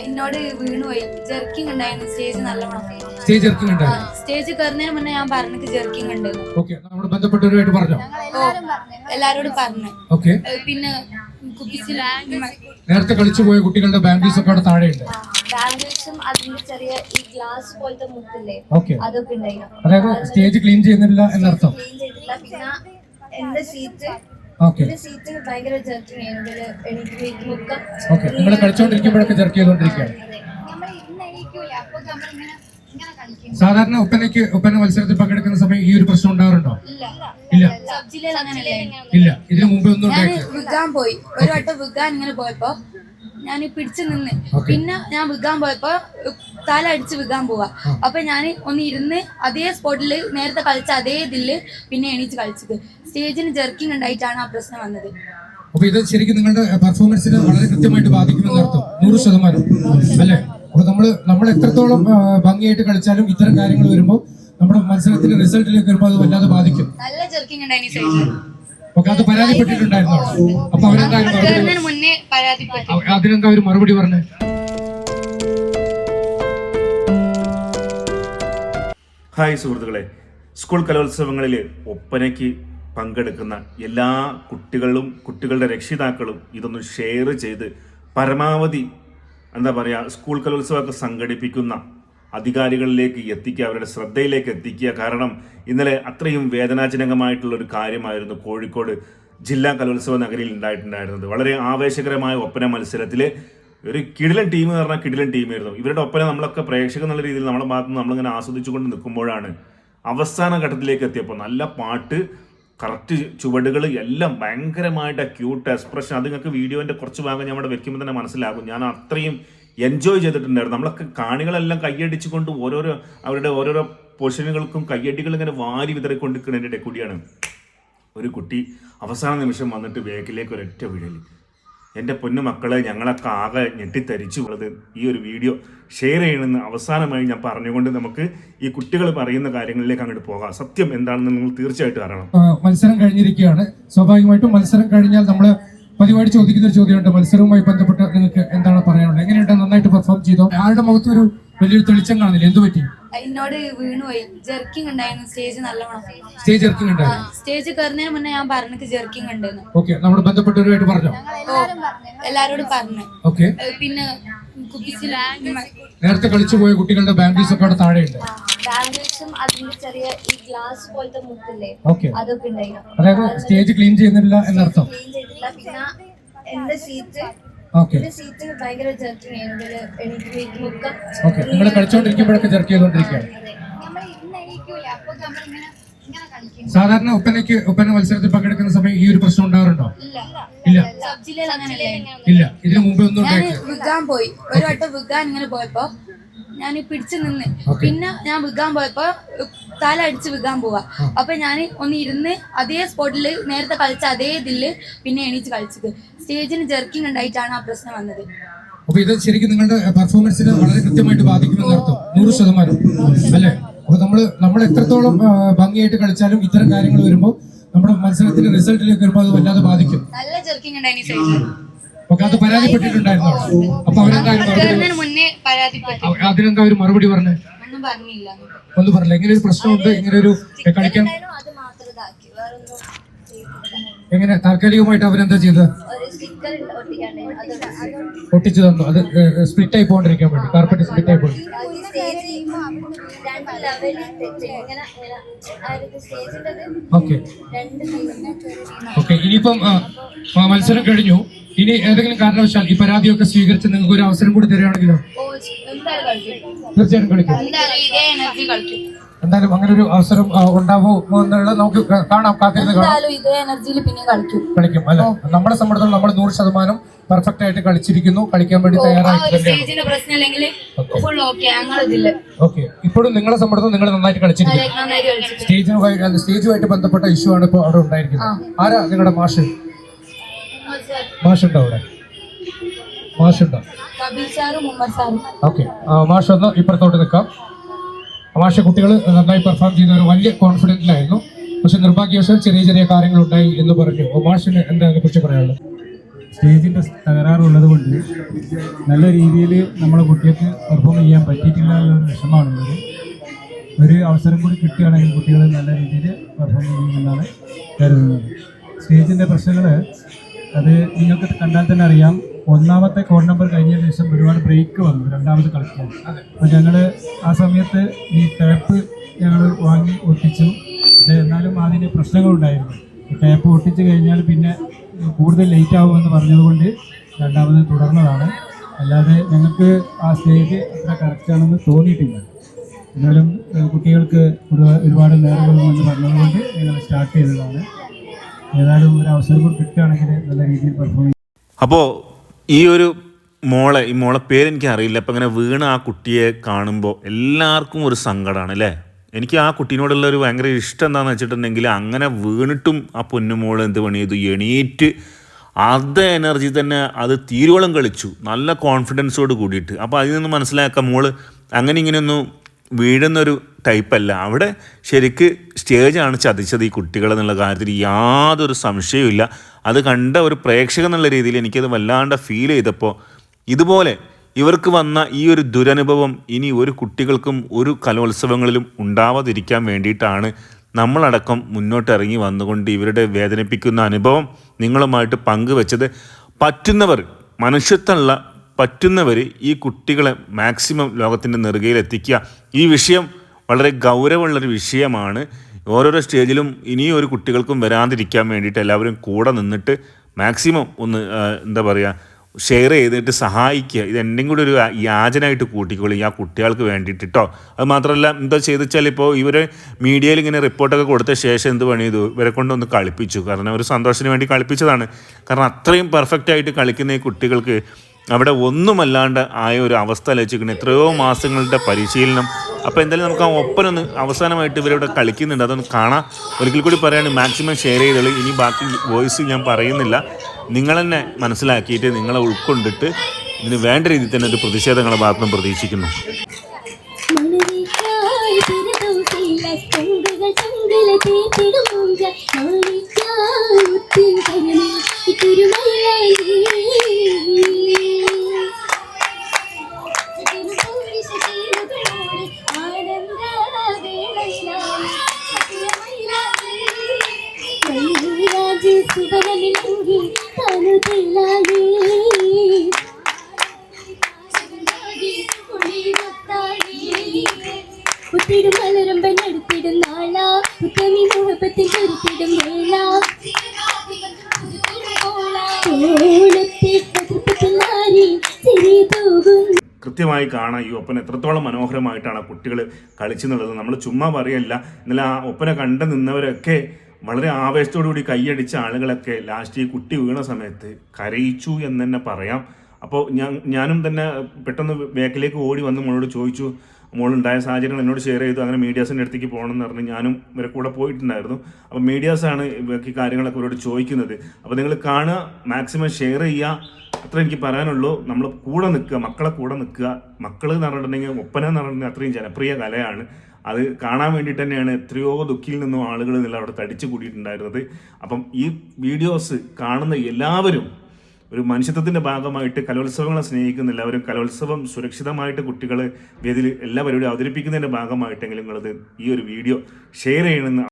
എന്നോട് വീണുപോയി ജെർക്കിംഗ് ഉണ്ടായിരുന്നു. സ്റ്റേജ് നല്ലോണം. സ്റ്റേജ് ഉണ്ടായിരുന്നു സ്റ്റേജ് കയറുന്നതിന് മുന്നേ ഞാൻ പറഞ്ഞിട്ട് ജെർക്കിംഗ് ഉണ്ട്. ഓക്കെ നമ്മുടെ ബന്ധപ്പെട്ടവരുമായിട്ട് പറഞ്ഞോ? എല്ലാരോടും പറഞ്ഞു. ഓക്കെ പിന്നെ നേരത്തെ കളിച്ചു പോയ കുട്ടികളുടെ ബാംഗിൾസ് ഒക്കെ അവിടെ താഴെയുണ്ട്. ബാംഗിൾസും അതിന്റെ ചെറിയ ഈ ഗ്ലാസ് പോലത്തെ മുക്കില്ലേ ഓക്കെ അതൊക്കെ ഉണ്ടായിരുന്നു. അതായത് സ്റ്റേജ് ക്ലീൻ ചെയ്യുന്നില്ല എന്നർത്ഥം. ക്ലീൻ ചെയ്തിട്ടില്ല. പിന്നെ എന്റെ സീറ്റ് നിങ്ങൾ കളിച്ചോണ്ടിരിക്കുമ്പോഴൊക്കെ സാധാരണ ഒപ്പനയ്ക്ക് ഒപ്പന മത്സരത്തിൽ പങ്കെടുക്കുന്ന സമയം ഈ ഒരു പ്രശ്നം ഉണ്ടാവാറുണ്ടോ? ഇല്ല. ഇല്ല. ഇതിനു മുമ്പ് ഒന്നും വിൽക്കാൻ പോയി. ഒരു വട്ടം വിൽക്കാൻ ഇങ്ങനെ പോയപ്പോ ഞാൻ പിടിച്ചു നിന്ന്. പിന്നെ ഞാൻ വിൽക്കാൻ പോയപ്പോ തല അടിച്ച് വിൽക്കാൻ പോവാ അപ്പൊ ഞാൻ ഒന്ന് ഇരുന്ന് അതേ സ്പോട്ടിൽ നേരത്തെ കളിച്ച അതേ ഇതിൽ പിന്നെ എണീച്ച് കളിച്ചത്. സ്റ്റേജിന് ജെർക്കിംഗ് ഉണ്ടായിട്ടാണ് ആ പ്രശ്നം വന്നത്. അപ്പൊ ഇത് ശരിക്കും നിങ്ങളുടെ പെർഫോമൻസിനെ വളരെ കൃത്യമായിട്ട് ബാധിക്കുമെന്ന് അർത്ഥം. നൂറ് ശതമാനം. അല്ലേ? അപ്പൊ നമ്മൾ നമ്മൾ എത്രത്തോളം ഭംഗിയായിട്ട് കളിച്ചാലും ഇത്തരം കാര്യങ്ങൾ വരുമ്പോൾ നമ്മുടെ മത്സരത്തിന്റെ റിസൾട്ടിലേക്ക് വരുമ്പോൾ അത് വല്ലാതെ ബാധിക്കും. നല്ല ജെർക്കിംഗ് ഉണ്ടായിരുന്നു അത് പരാതിപ്പെട്ടിട്ടുണ്ടായിരുന്നു? അപ്പൊ അവരെന്താ അതിനെന്താ ഒരു മറുപടി പറഞ്ഞത് ഹായ് സുഹൃത്തുക്കളെ. സ്കൂൾ കലോത്സവങ്ങളിൽ ഒപ്പനയ്ക്ക് പങ്കെടുക്കുന്ന എല്ലാ കുട്ടികളും കുട്ടികളുടെ രക്ഷിതാക്കളും ഇതൊന്ന് ഷെയർ ചെയ്ത് പരമാവധി എന്താ പറയുക സ്കൂൾ കലോത്സവമൊക്കെ സംഘടിപ്പിക്കുന്ന അധികാരികളിലേക്ക് എത്തിക്കുക അവരുടെ ശ്രദ്ധയിലേക്ക് എത്തിക്കുക. കാരണം ഇന്നലെ അത്രയും വേദനാജനകമായിട്ടുള്ള ഒരു കാര്യമായിരുന്നു കോഴിക്കോട് ജില്ലാ കലോത്സവ നഗരിയിൽ ഉണ്ടായിട്ടുണ്ടായിരുന്നത്. വളരെ ആവേശകരമായ ഒപ്പന മത്സരത്തിൽ ഒരു കിടിലൻ ടീം എന്ന് പറഞ്ഞാൽ കിടിലൻ ടീമായിരുന്നു ഇവരുടെ ഒപ്പന നമ്മളൊക്കെ പ്രേക്ഷകൻ എന്നുള്ള രീതിയിൽ നമ്മുടെ ഭാഗത്ത് നമ്മളിങ്ങനെ ആസ്വദിച്ചുകൊണ്ട് നിൽക്കുമ്പോഴാണ് അവസാന ഘട്ടത്തിലേക്ക് എത്തിയപ്പോൾ നല്ല പാട്ട് കറക്റ്റ് ചുവടുകൾ എല്ലാം ഭയങ്കരമായിട്ട് ക്യൂട്ട് എക്സ്പ്രഷൻ അത് നിങ്ങൾക്ക് വീഡിയോന്റെ കുറച്ച് ഭാഗം ഞാൻ അവിടെ വെക്കുമ്പോൾ തന്നെ മനസ്സിലാകും. ഞാൻ അത്രയും എൻജോയ് ചെയ്തിട്ടുണ്ടായിരുന്നു. നമ്മളൊക്കെ കാണികളെല്ലാം കൈയടിച്ചുകൊണ്ട് ഓരോരോ അവരുടെ ഓരോരോ പൊസിഷനുകൾക്കും കയ്യടികൾ ഇങ്ങനെ വാരി വിതറിക്കൊണ്ടിരിക്കുന്നതിന്റെ കൂടിയാണ്. ഒരു കുട്ടി അവസാന നിമിഷം വന്നിട്ട് ബാക്കിലേക്ക് ഒരൊറ്റ വീഴൽ എന്റെ പൊന്നു മക്കളെ ഞങ്ങളൊക്കെ ആകെ ഞെട്ടിത്തരിച്ചു ഉള്ളത് ഈ ഒരു വീഡിയോ ഷെയർ ചെയ്യണമെന്ന് അവസാനമായി ഞാൻ പറഞ്ഞുകൊണ്ട് നമുക്ക് ഈ കുട്ടികൾ പറയുന്ന കാര്യങ്ങളിലേക്ക് അങ്ങോട്ട് പോകാം. സത്യം എന്താണെന്ന് നിങ്ങൾ തീർച്ചയായിട്ടും അറിയണം. മത്സരം കഴിഞ്ഞിരിക്കുകയാണ്. സ്വാഭാവികമായിട്ടും മത്സരം കഴിഞ്ഞാൽ നമ്മൾ പതിവായിട്ട് ചോദിക്കുന്ന ഒരു ചോദ്യമുണ്ട്. മത്സരവുമായി ബന്ധപ്പെട്ട് നിങ്ങൾക്ക് എന്താണ് പറയാനുള്ളത്? എങ്ങനെയുണ്ട്? നന്നായിട്ട് പെർഫോം ചെയ്തോ? ആരുടെ മുഖത്ത് ഒരു വലിയൊരു തെളിച്ചം കാണുന്നില്ല. എന്ത് പറ്റി? എന്നോട് വീണുപോയി ജെർക്കിംഗ് ഉണ്ടായിരുന്നു. സ്റ്റേജ് നല്ലോണം സ്റ്റേജ് ജെർക്കിംഗ് ഉണ്ടായിരുന്നു സ്റ്റേജ് കയറുന്നതിന് മുന്നേ ഞാൻ പറഞ്ഞിട്ട് ജെർക്കിംഗ് ഉണ്ടെന്ന്. ഓക്കെ നമ്മുടെ ബന്ധപ്പെട്ടവരുമായിട്ട് പറഞ്ഞോ? പറഞ്ഞു. എല്ലാരോടും പറഞ്ഞു. ഓക്കെ പിന്നെ നേരത്തെ കളിച്ചു പോയ കുട്ടികളുടെ ബാംഗ്ലീസ് ഒക്കെ അവിടെ താഴെയുണ്ട് ബാംഗിൾസും അതിന്റെ ചെറിയ ഈ ഗ്ലാസ് പോലത്തെ മുക്കില്ലേ അതൊക്കെ ഉണ്ടായിരുന്നു. അതായത് സ്റ്റേജ് ക്ലീൻ ചെയ്യുന്നില്ല എന്നർത്ഥം. ക്ലീൻ ചെയ്തിട്ടില്ല. പിന്നെ എന്റെ സീറ്റ് നിങ്ങൾ കളിച്ചുകൊണ്ടിരിക്കുമ്പോഴൊക്കെ ചെർക്ക് ചെയ്തുകൊണ്ടിരിക്കുകയാണ് സാധാരണ ഒപ്പനയ്ക്ക് ഒപ്പന മത്സരത്തിൽ പങ്കെടുക്കുന്ന സമയം ഈ ഒരു പ്രശ്നം ഉണ്ടാവാറുണ്ടോ ഇല്ല. ഇല്ല. ഇതിനു മുമ്പ് ഒന്നും ഞാൻ വിൽക്കാൻ പോയി. ഒരു വട്ടം വിൽക്കാൻ ഇങ്ങനെ പോയപ്പോ ഞാൻ പിടിച്ചു നിന്ന്. പിന്നെ ഞാൻ വിൽക്കാൻ പോയപ്പോ തല അടിച്ച് വിൽക്കാൻ പോവാ അപ്പൊ ഞാൻ ഒന്ന് ഇരുന്ന് അതേ സ്പോട്ടിൽ നേരത്തെ കളിച്ച അതേ ഇതിൽ പിന്നെ എണീച്ച് കളിച്ചത്. സ്റ്റേജിന് ജെർക്കിംഗ് ഉണ്ടായിട്ടാണ് ആ പ്രശ്നം വന്നത്. അപ്പൊ ഇത് ശരിക്കും നിങ്ങളുടെ പെർഫോമൻസിനെ വളരെ കൃത്യമായിട്ട് ബാധിക്കുമെന്ന് അർത്ഥം. നൂറ് ശതമാനം. അല്ലേ? അപ്പൊ നമ്മൾ നമ്മൾ എത്രത്തോളം ഭംഗിയായിട്ട് കളിച്ചാലും ഇത്തരം കാര്യങ്ങൾ വരുമ്പോൾ നമ്മുടെ മത്സരത്തിന്റെ റിസൾട്ടിലേക്ക് വരുമ്പോൾ അത് വല്ലാതെ ബാധിക്കും. നല്ല ജെർക്കിംഗ് ഉണ്ടായി സൈഡിൽ ഓക്കെ അത് പരാതിപ്പെട്ടിട്ടുണ്ടായിരുന്നു? അപ്പൊ അവരെന്താ അതിന് മറുപടി കയറുന്നതിന് മുന്നേ പരാതിപ്പെട്ടു. അവ- അതിനെന്താ ഒരു മറുപടി പറഞ്ഞത് ഒന്നും പറഞ്ഞില്ല. ഇങ്ങനെ ഒരു പ്രശ്നമുണ്ട്. ഇങ്ങനെ ഒരു കളിക്കാൻ എങ്ങനെ താൽക്കാലികമായിട്ട് അവരെന്താ ചെയ്തത്? അത് ഒട്ടിച്ചു. തന്നു. അത് സ്പ്ലിറ്റ് ആയി പോകാണ്ടിരിക്കാൻ വേണ്ടി. കാർപ്പറ്റ് സ്പ്ലിറ്റ് ആയി പോയി ഓക്കെ ഓക്കെ ഇനിയിപ്പം മത്സരം കഴിഞ്ഞു. ഇനി ഏതെങ്കിലും കാരണവശാൽ ഈ പരാതിയൊക്കെ സ്വീകരിച്ച് നിങ്ങൾക്ക് ഒരു അവസരം കൂടി തരികയാണെങ്കിലോ? തീർച്ചയായിട്ടും കളിക്കും. എന്തായാലും അങ്ങനെ ഒരു അവസരം ഉണ്ടാവുമോ ഉണ്ടാവോ എന്നുള്ളത് നമുക്ക് കാണാം കാത്തിരുന്ന് കാണാം. കളിക്കും. അല്ലെ? നമ്മളെ സംബന്ധിച്ചിടത്തോളം നമ്മൾ നൂറ് ശതമാനം പെർഫെക്റ്റ് ആയിട്ട് കളിച്ചിരിക്കുന്നു കളിക്കാൻ വേണ്ടി ആ തയ്യാറായിട്ട് ഒരു തന്നെയാണ്. സ്റ്റേജിന്റെ പ്രശ്നം ഓക്കെ. ഇപ്പോഴും നിങ്ങളെ സംബന്ധിച്ചിടത്തോളം നിങ്ങൾ നന്നായിട്ട് കളിച്ചിരിക്കുന്നു. സ്റ്റേജുമായി സ്റ്റേജുമായിട്ട് ബന്ധപ്പെട്ട ഇഷ്യൂ ആണ് ഇപ്പോൾ അവിടെ ഉണ്ടായിരിക്കുന്നത്. ആരാ നിങ്ങളുടെ മാഷ്? മാഷുണ്ടോ അവിടെ? മാഷുണ്ടോ? ഓക്കെ. മാഷ് ഒന്ന് ഇപ്പുറത്തോട്ട് നിൽക്കാം. മാഷ കുട്ടികൾ നന്നായി പെർഫോം ചെയ്ത ഒരു വലിയ കോൺഫിഡന്റിലായിരുന്നു പക്ഷെ നിർഭാഗ്യവശാൽ ചെറിയ ചെറിയ കാര്യങ്ങളുണ്ടായി എന്ന് പറഞ്ഞു. മാഷിന് എന്താ അതിനെ കുറിച്ച് പറയാനുള്ളത്? സ്റ്റേജിന്റെ തകരാറുള്ളത് കൊണ്ട് നല്ല രീതിയിൽ നമ്മളെ കുട്ടികൾക്ക് പെർഫോം ചെയ്യാൻ പറ്റിയിട്ടില്ല എന്നൊരു വിഷമമാണുള്ളത്. ഒരു അവസരം കൂടി കിട്ടുകയാണെങ്കിൽ കുട്ടികൾ നല്ല രീതിയിൽ പെർഫോം ചെയ്യുമെന്നാണ് കരുതുന്നത്. സ്റ്റേജിന്റെ പ്രശ്നങ്ങൾ അത് നിങ്ങൾക്ക് കണ്ടാൽ തന്നെ അറിയാം. ഒന്നാമത്തെ കോഡ് നമ്പർ കഴിഞ്ഞ ശേഷം ഒരുപാട് ബ്രേക്ക് വന്നു. രണ്ടാമത് കളിക്കാൻ. അപ്പോൾ ഞങ്ങൾ ആ സമയത്ത് ഈ ടേപ്പ് ഞങ്ങൾ വാങ്ങി ഒട്ടിച്ചു. പക്ഷേ എന്നാലും അതിന് പ്രശ്നങ്ങളുണ്ടായിരുന്നു ടേപ്പ് ഒട്ടിച്ച് കഴിഞ്ഞാൽ പിന്നെ കൂടുതൽ ലേറ്റ് ആകുമെന്ന് പറഞ്ഞതുകൊണ്ട് രണ്ടാമത് തുടർന്നതാണ്. അല്ലാതെ ഞങ്ങൾക്ക് ആ സ്റ്റേജ് അത്ര കറക്റ്റാണെന്ന് തോന്നിയിട്ടില്ല. എന്നാലും കുട്ടികൾക്ക് ഒരുപാ- ഒരുപാട് നേരങ്ങളുമെന്ന് പറഞ്ഞതുകൊണ്ട് ഞങ്ങൾ സ്റ്റാർട്ട് ചെയ്തതാണ്. ഏതായാലും ഒരു അവസരം കിട്ടുകയാണെങ്കിൽ നല്ല രീതിയിൽ പെർഫോം അപ്പോൾ ഈ ഒരു മോളെ ഈ മോളെ പേര് എനിക്ക് അറിയില്ല. അപ്പം ഇങ്ങനെ വീണ ആ കുട്ടിയെ കാണുമ്പോൾ എല്ലാവർക്കും ഒരു സങ്കടമാണ് അല്ലേ? എനിക്ക് ആ കുട്ടീനോടുള്ള ഒരു ഭയങ്കര ഇഷ്ടം എന്താണെന്ന് വെച്ചിട്ടുണ്ടെങ്കിൽ അങ്ങനെ വീണിട്ടും ആ പൊന്നുമോൾ എന്ത് പണി ചെയ്തു എണീറ്റ് അതേ എനർജി തന്നെ അത് തീരുവോളം കളിച്ചു. നല്ല കോൺഫിഡൻസോട് കൂടിയിട്ട്. അപ്പോൾ അതിൽ നിന്ന് മനസ്സിലാക്കാം മോൾ അങ്ങനെ ഇങ്ങനെയൊന്നും വീഴുന്നൊരു ടൈപ്പല്ല. അവിടെ ശരിക്ക് സ്റ്റേജാണ് ചതിച്ചത് ഈ കുട്ടികളെന്നുള്ള കാര്യത്തിൽ യാതൊരു സംശയവുമില്ല അത് കണ്ട ഒരു പ്രേക്ഷകൻ എന്നുള്ള രീതിയിൽ എനിക്കത് വല്ലാണ്ട് ഫീൽ ചെയ്തപ്പോൾ ഇതുപോലെ ഇവർക്ക് വന്ന ഈ ഒരു ദുരനുഭവം ഇനി ഒരു കുട്ടികൾക്കും ഒരു കലോത്സവങ്ങളിലും ഉണ്ടാവാതിരിക്കാൻ വേണ്ടിയിട്ടാണ് നമ്മളടക്കം മുന്നോട്ട് ഇറങ്ങി വന്നുകൊണ്ട് ഇവരുടെ വേദനിപ്പിക്കുന്ന അനുഭവം നിങ്ങളുമായിട്ട് പങ്കുവെച്ചത്. പറ്റുന്നവർ മനുഷ്യത്തുള്ള പറ്റുന്നവർ ഈ കുട്ടികളെ മാക്സിമം ലോകത്തിന്റെ നെറുകയിൽ എത്തിക്കുക ഈ വിഷയം വളരെ ഗൗരവമുള്ളൊരു വിഷയമാണ്. ഓരോരോ സ്റ്റേജിലും ഇനിയും ഒരു കുട്ടികൾക്കും വരാതിരിക്കാൻ വേണ്ടിയിട്ട് എല്ലാവരും കൂടെ നിന്നിട്ട് മാക്സിമം ഒന്ന് എന്താ പറയുക ഷെയർ ചെയ്തിട്ട് സഹായിക്കുക. ഇത് എന്റെയും കൂടി ഒരു യാചനായിട്ട് കൂട്ടിക്കൊള്ളി ആ കുട്ടികൾക്ക് വേണ്ടിയിട്ട് കേട്ടോ അത് മാത്രമല്ല എന്താ ചെയ്ത് വെച്ചാൽ ഇപ്പോൾ ഇവർ മീഡിയയിൽ ഇങ്ങനെ റിപ്പോർട്ടൊക്കെ കൊടുത്ത ശേഷം എന്ത് പണി ചെയ്തു? ഇവരെ കൊണ്ടൊന്ന് കളിപ്പിച്ചു. കാരണം ഒരു സന്തോഷത്തിന് വേണ്ടി കളിപ്പിച്ചതാണ്. കാരണം അത്രയും പെർഫെക്റ്റായിട്ട് കളിക്കുന്ന ഈ കുട്ടികൾക്ക് അവിടെ ഒന്നുമല്ലാണ്ട് ആയ ഒരു അവസ്ഥ ലഭിച്ചിരിക്കുന്നത് എത്രയോ മാസങ്ങളുടെ പരിശീലനം. അപ്പോൾ എന്തായാലും നമുക്ക് ആ ഒപ്പനൊന്ന് അവസാനമായിട്ട് ഇവരിവിടെ കളിക്കുന്നുണ്ട്. അതൊന്ന് കാണാം. ഒരിക്കൽ കൂടി പറയാണ് മാക്സിമം ഷെയർ ചെയ്തോളൂ. ഇനി ബാക്കി വോയിസ് ഞാൻ പറയുന്നില്ല. നിങ്ങൾ തന്നെ മനസ്സിലാക്കിയിട്ട് നിങ്ങളെ ഉൾക്കൊണ്ടിട്ട് ഇതിന് വേണ്ട രീതിയിൽ തന്നെ ഒരു പ്രതിഷേധങ്ങളെ ഭാഗത്തും പ്രതീക്ഷിക്കുന്നു. പുത്തിടും മലരമ്പൻ എടുത്തിടും നാളാ മുഹപ്പത്തിൽ കരുത്തിടും വേള കൃത്യമായി കാണാം ഈ ഒപ്പന എത്രത്തോളം മനോഹരമായിട്ടാണ് കുട്ടികൾ കളിച്ചെന്നുള്ളത് നമ്മൾ ചുമ്മാ പറയല്ല ഇന്നലെ ആ ഒപ്പന കണ്ടു നിന്നവരൊക്കെ വളരെ ആവേശത്തോടു കൂടി കൈയടിച്ച ആളുകളൊക്കെ ലാസ്റ്റ് ഈ കുട്ടി വീണ സമയത്ത് കരയിച്ചു എന്ന് തന്നെ പറയാം. അപ്പോൾ ഞാൻ ഞാനും തന്നെ പെട്ടെന്ന് ബാക്കിലേക്ക് ഓടി വന്ന് മോളോട് ചോദിച്ചു മോളുണ്ടായ സാഹചര്യങ്ങൾ എന്നോട് ഷെയർ ചെയ്തു. അങ്ങനെ മീഡിയാസിന്റെ അടുത്തേക്ക് പോകണം എന്ന് പറഞ്ഞ് ഞാനും ഇവരെ കൂടെ പോയിട്ടുണ്ടായിരുന്നു. അപ്പോൾ മീഡിയാസാണ് ഇവർക്ക് കാര്യങ്ങളൊക്കെ ഇവരോട് ചോദിക്കുന്നത്. അപ്പോൾ നിങ്ങൾ കാണുക മാക്സിമം ഷെയർ ചെയ്യുക. അത്ര എനിക്ക് പറയാനുള്ളൂ. നമ്മൾ കൂടെ നിൽക്കുക മക്കളെ കൂടെ നിൽക്കുക. മക്കൾ എന്ന് പറഞ്ഞിട്ടുണ്ടെങ്കിൽ ഒപ്പന എന്ന് പറഞ്ഞിട്ടുണ്ടെങ്കിൽ അത്രയും ജനപ്രിയ കലയാണ്. അത് കാണാൻ വേണ്ടിയിട്ട് തന്നെയാണ് എത്രയോ ദുഃഖിൽ നിന്നും ആളുകൾ നില അവിടെ തടിച്ചു കൂടിയിട്ടുണ്ടായിരുന്നത്. അപ്പം ഈ വീഡിയോസ് കാണുന്ന എല്ലാവരും ഒരു മനുഷ്യത്വത്തിന്റെ ഭാഗമായിട്ട് കലോത്സവങ്ങളെ സ്നേഹിക്കുന്ന എല്ലാവരും കലോത്സവം സുരക്ഷിതമായിട്ട് കുട്ടികൾ വേദിയിൽ എല്ലാ പരിപാടിയും അവതരിപ്പിക്കുന്നതിന്റെ ഭാഗമായിട്ടെങ്കിലും നിങ്ങളത് ഈ ഒരു വീഡിയോ ഷെയർ ചെയ്യണമെന്ന്